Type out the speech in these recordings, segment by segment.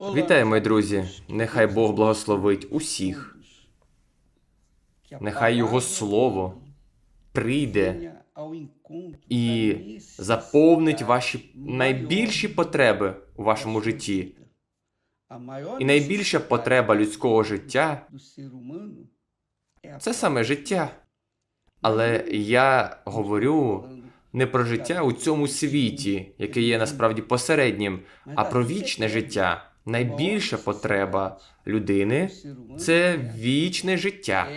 Вітаю, мої друзі! Нехай Бог благословить усіх. Нехай Його Слово прийде і заповнить ваші найбільші потреби у вашому житті. І найбільша потреба людського життя це саме життя. Але я говорю не про життя у цьому світі, яке є насправді посереднім, а про вічне життя. Найбільша потреба людини це вічне життя.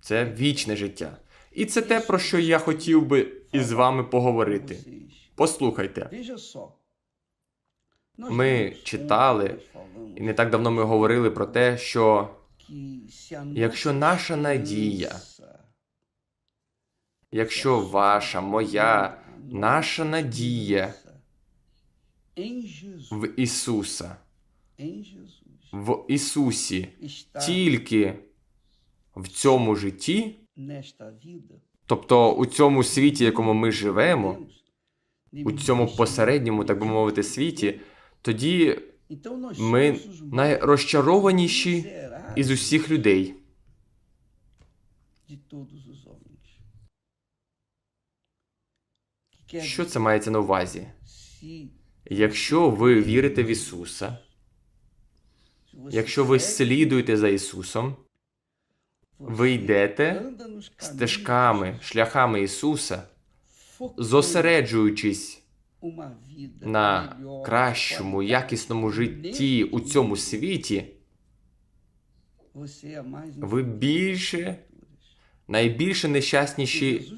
Це вічне життя. І це те, про що я хотів би із вами поговорити. Послухайте, Ми читали, і не так давно ми говорили про те, що якщо наша надія, якщо ваша, моя, наша надія в Ісуса, в Ісусі, тільки в цьому житті, тобто у цьому світі, в якому ми живемо, у цьому посередньому, так би мовити, світі, тоді ми найрозчарованіші із усіх людей. Що це мається на увазі? Якщо ви вірите в Ісуса, якщо ви слідуєте за Ісусом, ви йдете стежками, шляхами Ісуса, зосереджуючись на кращому, якісному житті у цьому світі, ви більше, найбільше нещасніші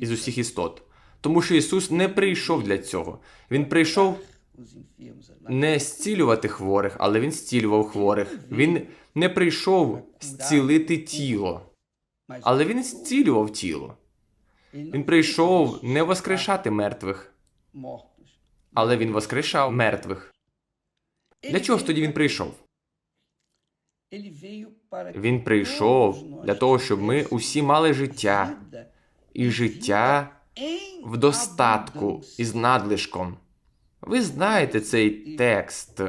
із усіх істот. Тому що Ісус не прийшов для цього. Він прийшов не зцілювати хворих, але Він зцілював хворих. Він не прийшов зцілити тіло, але Він зцілював тіло. Він прийшов не воскрешати мертвих, але Він воскрешав мертвих. Для чого ж тоді він прийшов? Він прийшов для того, щоб ми усі мали життя і життя в достатку із надлишком. Ви знаєте цей текст.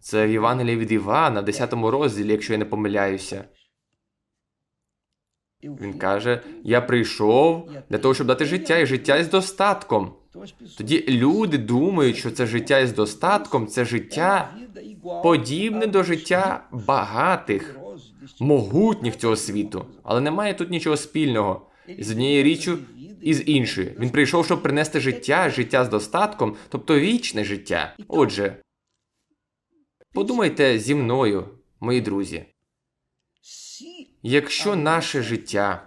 Це в Євангелії від Івана, в 10 розділі, якщо я не помиляюся. Він каже: Я прийшов для того, щоб дати життя і життя із достатком. Тоді люди думають, що це життя із достатком, це життя подібне до життя багатих, могутніх цього світу. Але немає тут нічого спільного з однією річчю і з іншою. Він прийшов, щоб принести життя, життя з достатком, тобто вічне життя. Отже, подумайте зі мною, мої друзі, якщо наше життя,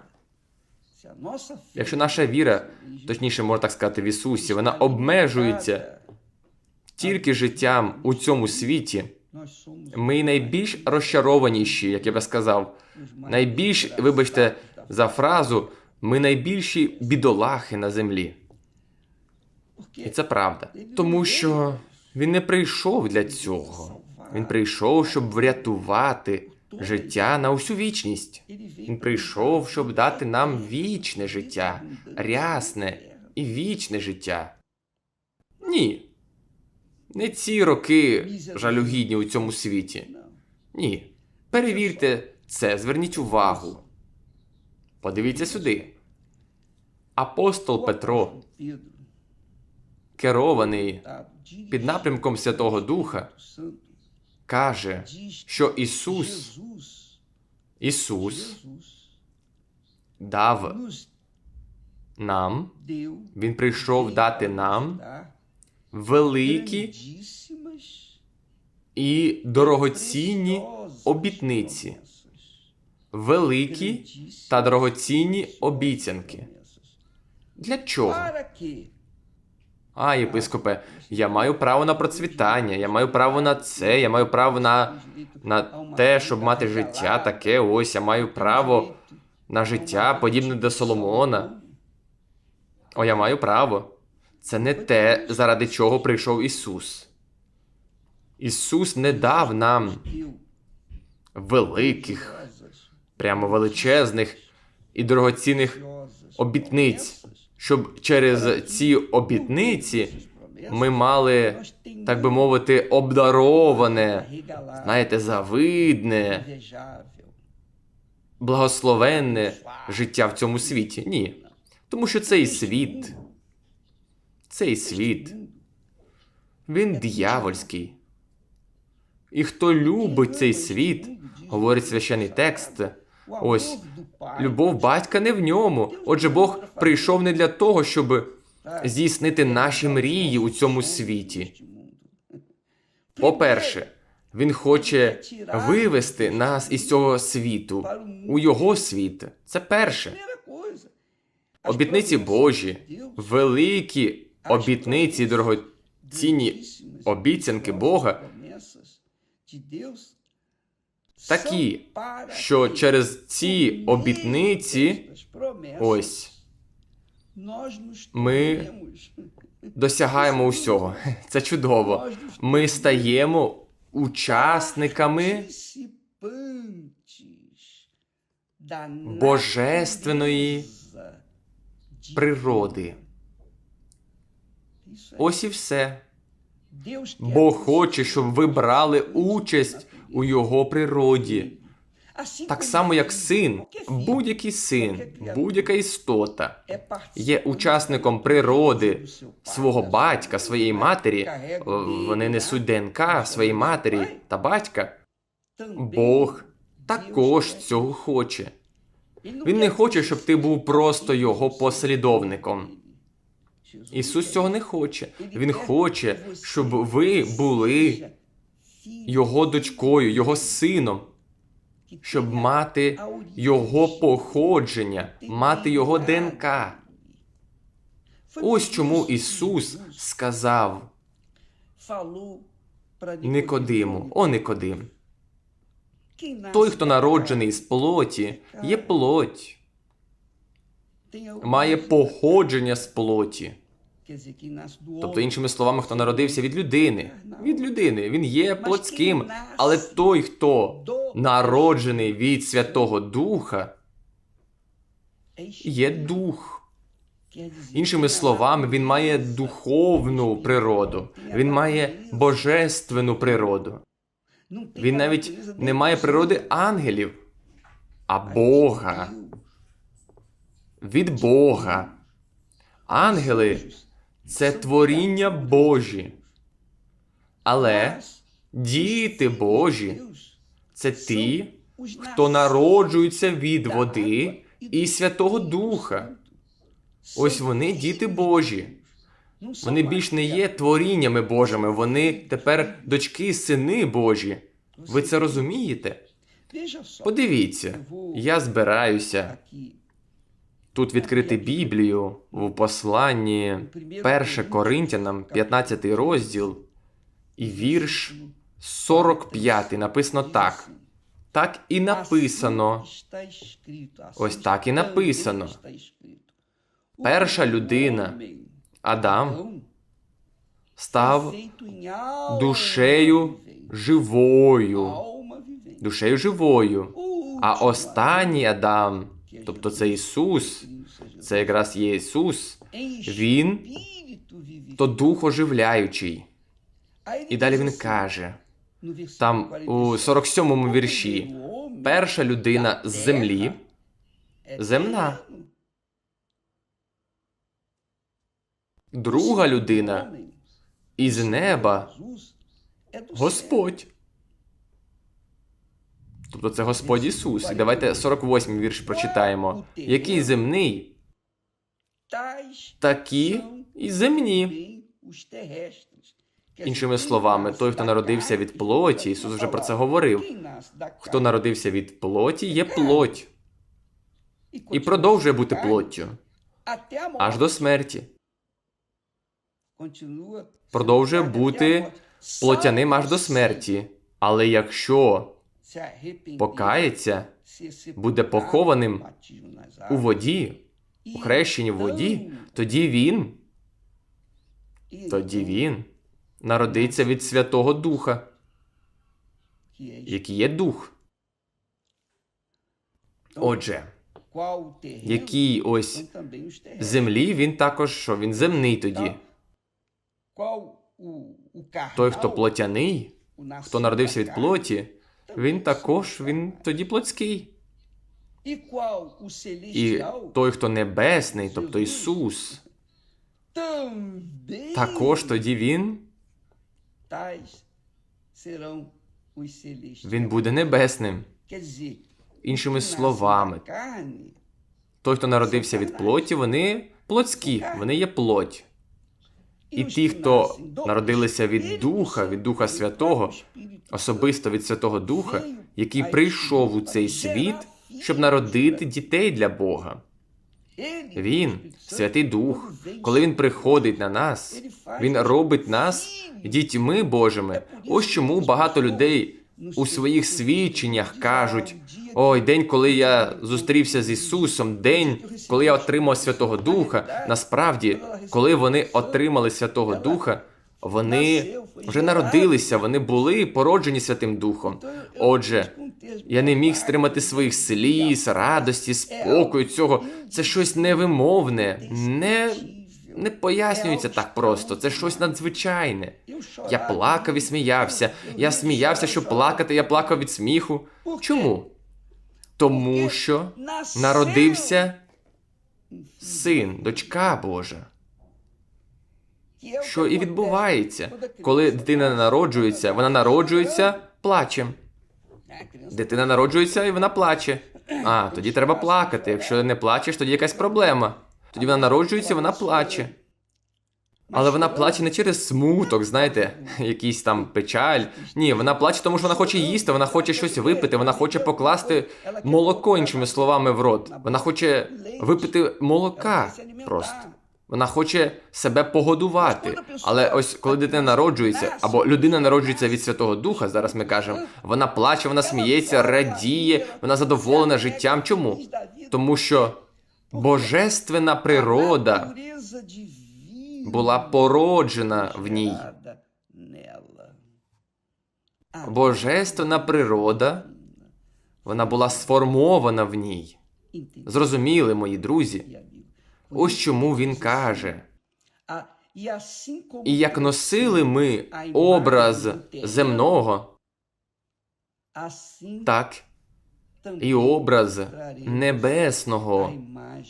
якщо наша віра, точніше можна так сказати, в Ісусі, вона обмежується тільки життям у цьому світі, ми найбільш розчарованіші, як я би сказав, найбільш, вибачте, за фразу, ми найбільші бідолахи на землі. І це правда. Тому що він не прийшов для цього. Він прийшов, щоб врятувати життя на усю вічність. Він прийшов, щоб дати нам вічне життя, рясне і вічне життя. Ні. Не ці роки жалюгідні у цьому світі. Ні. Перевірте це, зверніть увагу. Подивіться сюди. Апостол Петро, керований під напрямком Святого Духа, каже, що Ісус, Ісус дав нам, Він прийшов дати нам великі і дорогоцінні обітниці. Великі та дорогоцінні обіцянки. Для чого? А, єпископе, я маю право на процвітання, я маю право на це, я маю право на, на те, щоб мати життя таке, ось я маю право на життя, подібне до Соломона. О, я маю право. Це не те, заради чого прийшов Ісус. Ісус не дав нам великих, прямо величезних і дорогоцінних обітниць, щоб через ці обітниці ми мали, так би мовити, обдароване, знаєте, завидне, благословенне життя в цьому світі. Ні. Тому що цей світ, цей світ, він диявольський. І хто любить цей світ, говорить священний текст. Ось любов батька не в ньому. Отже, Бог прийшов не для того, щоб здійснити наші мрії у цьому світі. По-перше, він хоче вивести нас із цього світу у його світ. Це перше. Обітниці Божі, великі обітниці, дорогоцінні обіцянки Бога такі, що через ці обітниці ось ми досягаємо усього. Це чудово. Ми стаємо учасниками божественної природи. Ось і все. Бог хоче, щоб ви брали участь у його природі. Так само, як син, будь-який син, будь-яка істота є учасником природи свого батька, своєї матері. Вони несуть ДНК своєї матері та батька. Бог також цього хоче. Він не хоче, щоб ти був просто його послідовником. Ісус цього не хоче. Він хоче, щоб ви були його дочкою, його сином, щоб мати його походження, мати його ДНК. Ось чому Ісус сказав Никодиму, о Никодим, той, хто народжений з плоті, є плоть, має походження з плоті. Тобто, іншими словами, хто народився від людини, від людини, він є плотським, але той, хто народжений від Святого Духа, є дух. Іншими словами, він має духовну природу, він має божественну природу. Він навіть не має природи ангелів, а Бога. Від Бога. Ангели це творіння Божі. Але діти Божі це ті, хто народжуються від води і Святого Духа. Ось вони діти Божі. Вони більш не є творіннями Божими, вони тепер дочки, сини Божі. Ви це розумієте? Подивіться, я збираюся тут відкрити Біблію в посланні 1 Коринтянам, 15 розділ, і вірш 45 написано так. Так і написано. Ось так і написано. Перша людина, Адам, став душею живою. Душею живою. А останній Адам, тобто це Ісус, це якраз є Ісус, Він то дух оживляючий. І далі він каже, там у 47-му вірші, перша людина з землі, земна. Друга людина із неба. Господь. Тобто це Господь Ісус. І давайте 48-й вірш прочитаємо. Який земний, такі і земні. Іншими словами, той, хто народився від плоті, Ісус вже про це говорив. Хто народився від плоті, є плоть. І продовжує бути плоттю аж до смерті. Продовжує бути плотяним аж до смерті. Але якщо покається, буде похованим у воді, у хрещенні в воді, тоді він, тоді він народиться від Святого Духа, який є дух. Отже, який ось землі, він також що він земний тоді. Той, хто плотяний, хто народився від плоті, він також він тоді плотський. І той, хто небесний, тобто Ісус, також тоді він, він буде небесним. Іншими словами, той, хто народився від плоті, вони плотські, вони є плоть. І ті, хто народилися від Духа, від Духа Святого, особисто від Святого Духа, який прийшов у цей світ, щоб народити дітей для Бога. Він, Святий Дух, коли він приходить на нас, він робить нас дітьми Божими. Ось чому багато людей у своїх свідченнях кажуть: ой, день, коли я зустрівся з Ісусом, день, коли я отримав Святого Духа. Насправді, коли вони отримали Святого Духа, вони вже народилися, вони були породжені Святим Духом. Отже, я не міг стримати своїх сліз, радості, спокою. Цього це щось невимовне, не, не пояснюється так просто. Це щось надзвичайне. Я плакав і сміявся. Я сміявся, щоб плакати, я плакав від сміху. Чому? Тому що народився син, дочка Божа. Що і відбувається, коли дитина народжується, вона народжується плачем. Дитина народжується і вона плаче. А, тоді треба плакати. Якщо не плачеш, тоді якась проблема. Тоді вона народжується, вона плаче. Але вона плаче не через смуток, знаєте, якийсь там печаль. Ні, вона плаче, тому що вона хоче їсти, вона хоче щось випити, вона хоче покласти молоко, іншими словами, в рот. Вона хоче випити молока просто. Вона хоче себе погодувати. Але ось коли дитина народжується, або людина народжується від Святого Духа, зараз ми кажемо, вона плаче, вона сміється, радіє, вона задоволена життям. Чому? Тому що божественна природа була породжена в ній. Божественна природа, вона була сформована в ній. Зрозуміли, мої друзі. Ось чому він каже. І як носили ми образ земного, так і образ небесного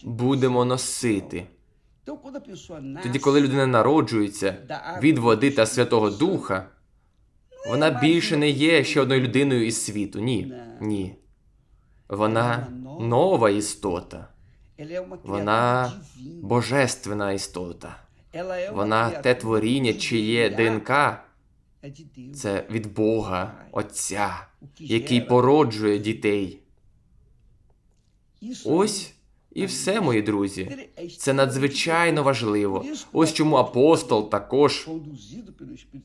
будемо носити. Тоді, коли людина народжується від води та Святого Духа, вона більше не є ще одною людиною із світу. Ні. Ні. Вона нова істота. Вона божественна істота. Вона те творіння, чиє ДНК це від Бога, Отця, який породжує дітей. Ось і все, мої друзі. Це надзвичайно важливо. Ось чому апостол також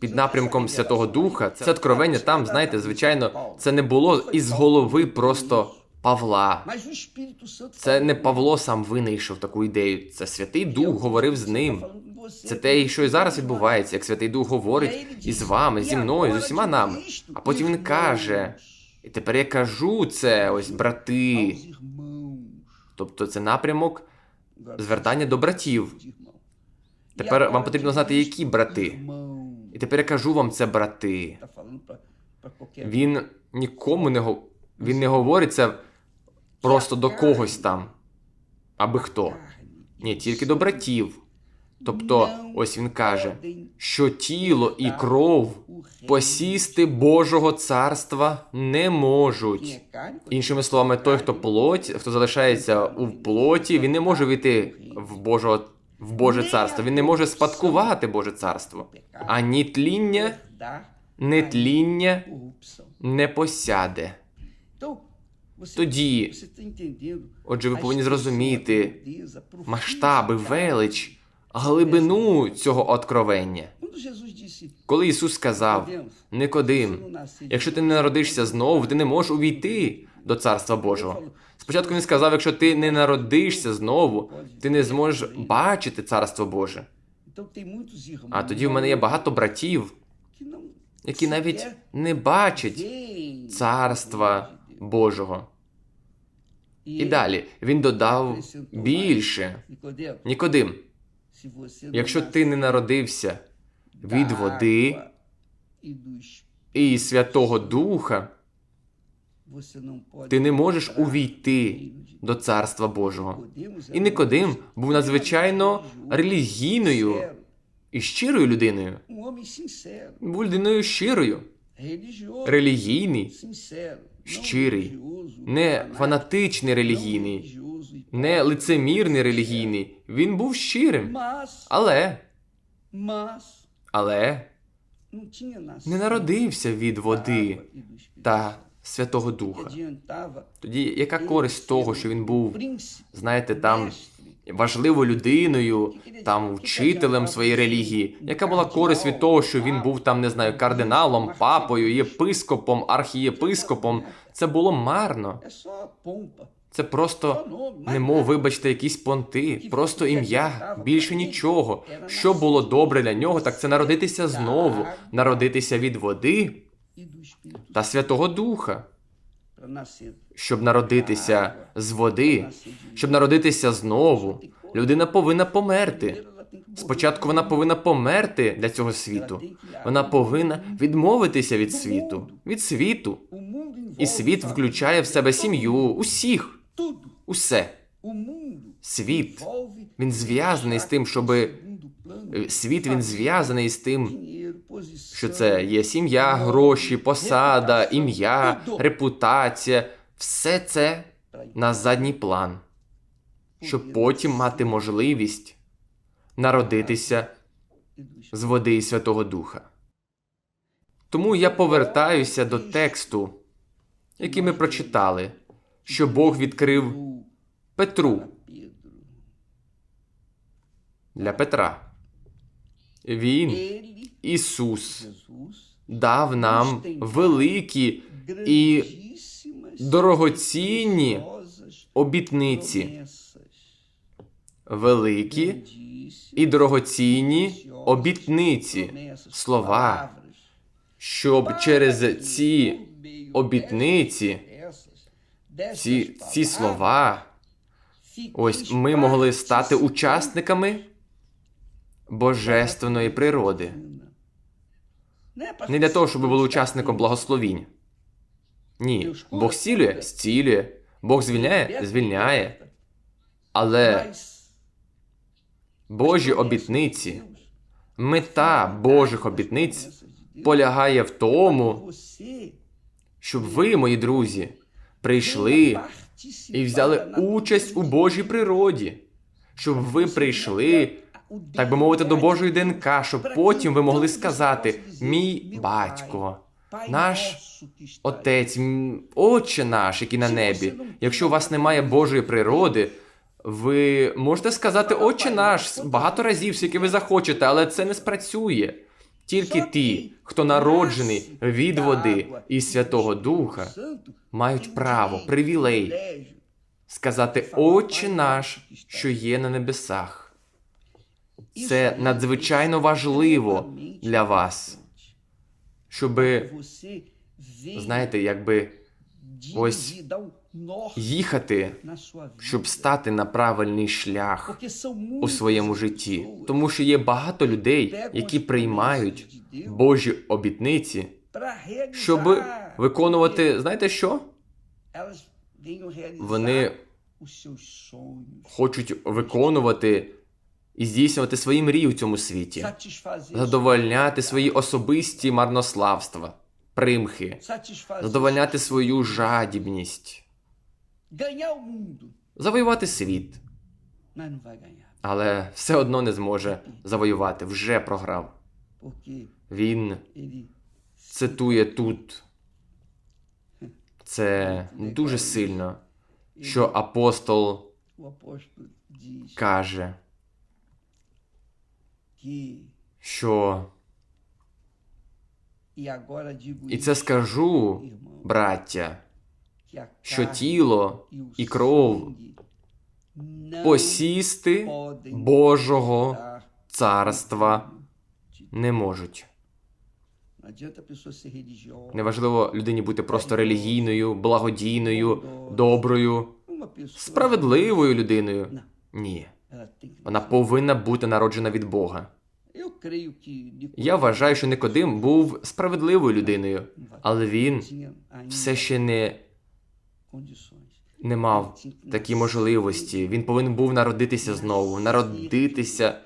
під напрямком Святого Духа, це откровення там, знаєте, звичайно, це не було із голови просто Павла. Це не Павло сам винайшов таку ідею. Це Святий Дух говорив з ним. Це те, що і зараз відбувається, як Святий Дух говорить із вами, зі мною, з усіма нами. А потім він каже: і тепер я кажу це, ось брати. Тобто це напрямок звертання до братів. Тепер вам потрібно знати, які брати. І тепер я кажу вам це брати. Він нікому не го... він не говорить це просто до когось там, аби хто. Ні, тільки до братів. Тобто, ось він каже, що тіло і кров посісти Божого царства не можуть. Іншими словами, той, хто плоть, хто залишається у плоті, він не може війти в Божого в Боже царство. Він не може спадкувати Боже царство. Ані тління, не тління не посяде. Тоді, отже, ви повинні зрозуміти масштаби, велич, глибину цього откровення. Коли Ісус сказав, Никодим, якщо ти не народишся знову, ти не можеш увійти до Царства Божого. Спочатку він сказав, якщо ти не народишся знову, ти не зможеш бачити Царство Боже. А тоді в мене є багато братів, які навіть не бачать Царства Божого. І далі він додав більше. Нікодим, якщо ти не народився від води і Святого Духа, ти не можеш увійти до Царства Божого. І Никодим був надзвичайно релігійною і щирою людиною. Був людиною щирою, релігійний, щирий, не фанатичний релігійний, не лицемірний релігійний. Він був щирим. Але, але не народився від води та Святого Духа. Тоді яка користь того, що він був, знаєте, там важливою людиною, там вчителем своєї релігії? Яка була користь від того, що він був там, не знаю, кардиналом, папою, єпископом, архієпископом? Це було марно. Це просто немов, вибачте, якісь понти, просто ім'я, більше нічого. Що було добре для нього, так це народитися знову, народитися від води та Святого Духа, щоб народитися з води, щоб народитися знову. Людина повинна померти. Спочатку вона повинна померти для цього світу. Вона повинна відмовитися від світу, від світу. І світ включає в себе сім'ю, усіх, усе. Світ він зв'язаний з тим, щоб світ він зв'язаний з тим, що це є сім'я, гроші, посада, ім'я, репутація. Все це на задній план, щоб потім мати можливість народитися з води і Святого Духа. Тому я повертаюся до тексту, який ми прочитали, що Бог відкрив Петру для Петра. Він, Ісус, дав нам великі і дорогоцінні обітниці. Великі і дорогоцінні обітниці, слова, щоб через ці обітниці, ці, ці слова, ось ми могли стати учасниками божественної природи. Не для того, щоб ви були учасником благословінь. Ні. Бог зцілює, зцілює. Бог звільняє, звільняє. Але Божі обітниці, мета Божих обітниць полягає в тому, щоб ви, мої друзі, прийшли і взяли участь у Божій природі, щоб ви прийшли, так би мовити, до Божої ДНК, щоб потім ви могли сказати: мій батько, наш отець, отче наш, який на небі. Якщо у вас немає Божої природи, ви можете сказати Отче наш багато разів, скільки ви захочете, але це не спрацює. Тільки ті, хто народжений від води і Святого Духа, мають право, привілей сказати Отче наш, що є на небесах. Це надзвичайно важливо для вас, щоб, знаєте, якби ось їхати, щоб стати на правильний шлях у своєму житті. Тому що є багато людей, які приймають Божі обітниці, щоб виконувати, знаєте що? Вони хочуть виконувати і здійснювати свої мрії у цьому світі, задовольняти свої особисті марнославства, примхи, задовольняти свою жадібність, завоювати світ, але все одно не зможе завоювати, вже програв. Він цитує тут. Це дуже сильно, що апостол каже, що і це скажу, браття, що тіло і кров посісти Божого царства не можуть. Неважливо людині бути просто релігійною, благодійною, доброю, справедливою людиною. Ні. Вона повинна бути народжена від Бога. Я вважаю, що Никодим був справедливою людиною, але він все ще не. Не мав такі можливості. Він повинен був народитися знову, народитися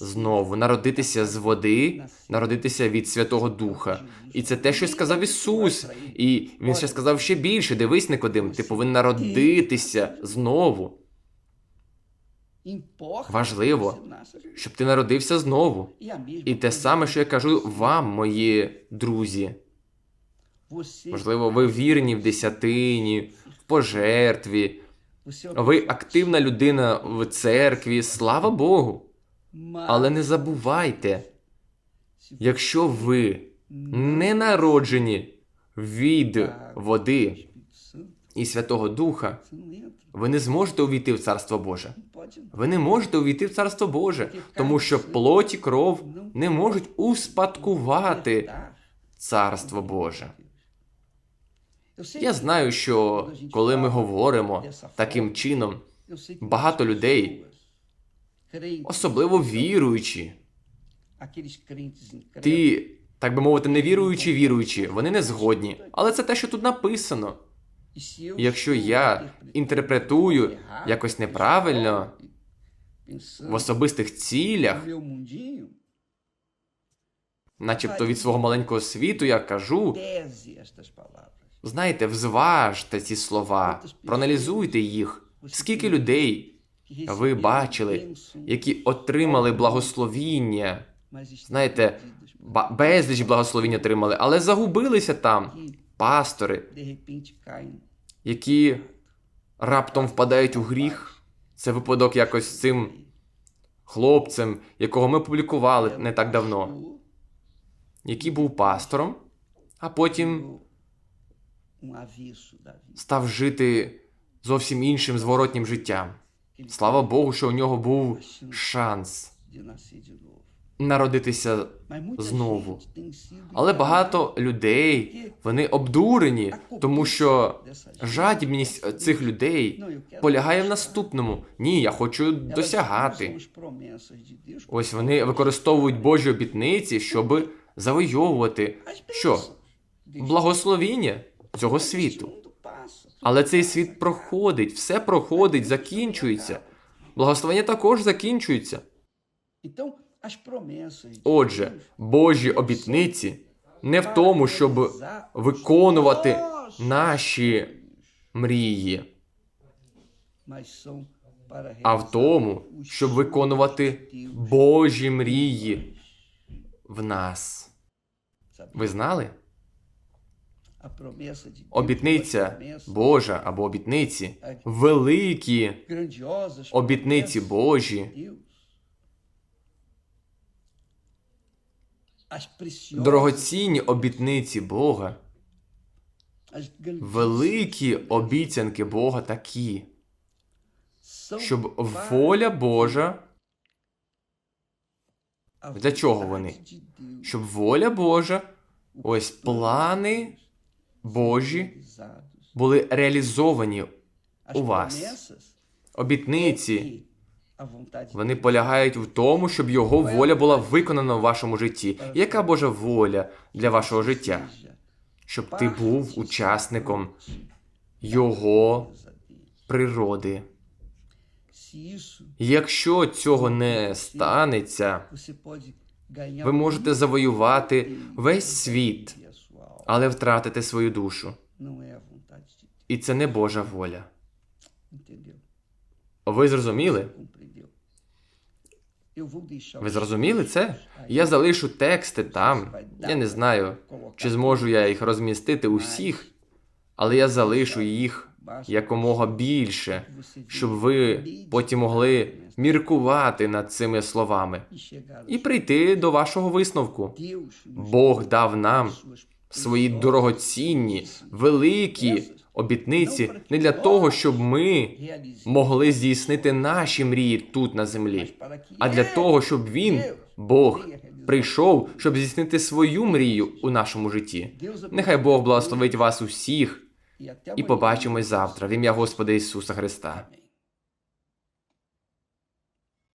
знову, народитися з води, народитися від Святого Духа. І це те, що сказав Ісус. І він ще сказав ще більше: дивись, Никодим, ти повинен народитися знову, Важливо. щоб ти народився знову. E І те саме, що я кажу вам, мої друзі. Можливо, ви вірні в десятині, в пожертві, ви активна людина в церкві, слава Богу. Але не забувайте, якщо ви не народжені від води і Святого Духа, ви не зможете увійти в Царство Боже. Entrar. Ви не можете увійти в Царство Боже, тому що плоть і кров не можуть успадкувати Царство Боже. Я знаю, що коли ми говоримо таким чином, багато людей, особливо віруючі, ті, так би мовити, невіруючі віруючі, вони не згодні. Але це те, що тут написано. Якщо я інтерпретую якось неправильно в особистих цілях, начебто від свого маленького світу, я кажу. Знаєте, взважте ці слова, проаналізуйте їх. Скільки людей ви бачили, які отримали благословіння, знаєте, безліч благословіння отримали, але загубилися там. Пастори, які раптом впадають у гріх. Це випадок якось цим хлопцем, якого ми публікували не так давно, який був пастором, а потім став жити зовсім іншим зворотнім життям. Слава Богу, що у нього був шанс народитися знову. Але багато людей вони обдурені, тому що жадібність цих людей полягає в наступному. Ні, я хочу досягати. Ось вони використовують Божі обітниці, щоб завойовувати що? Благословіння цього світу. Але цей світ проходить, все проходить, закінчується. Благословення також закінчується. Отже, Божі обітниці не в тому, щоб виконувати наші мрії, а в тому, щоб виконувати Божі мрії в нас. Ви знали? Обітниця Божа або обітниці, великі обітниці Божі, дорогоцінні обітниці Бога, великі обіцянки Бога такі, щоб воля Божа, для чого вони? щоб воля Божа, ось плани Божі були реалізовані у вас. Обітниці. вони полягають в тому, щоб його воля була виконана в вашому житті. Яка Божа воля для вашого життя? Щоб ти був учасником його природи. Якщо цього не станеться, ви можете завоювати весь світ, але втратити свою душу. Deus, І це не Божа воля. Ви зрозуміли? Ви зрозуміли це? Я залишу тексти там. Я не знаю, чи зможу я їх розмістити усіх, але я залишу їх якомога більше, щоб ви потім могли міркувати над цими словами. І прийти до вашого висновку. Бог дав нам свої дорогоцінні, великі обітниці не для того, щоб ми могли здійснити наші мрії тут на землі, а для того, щоб він, Бог, прийшов, щоб здійснити свою мрію у нашому житті. Нехай Бог благословить вас усіх і побачимось завтра в ім'я Господа Ісуса Христа.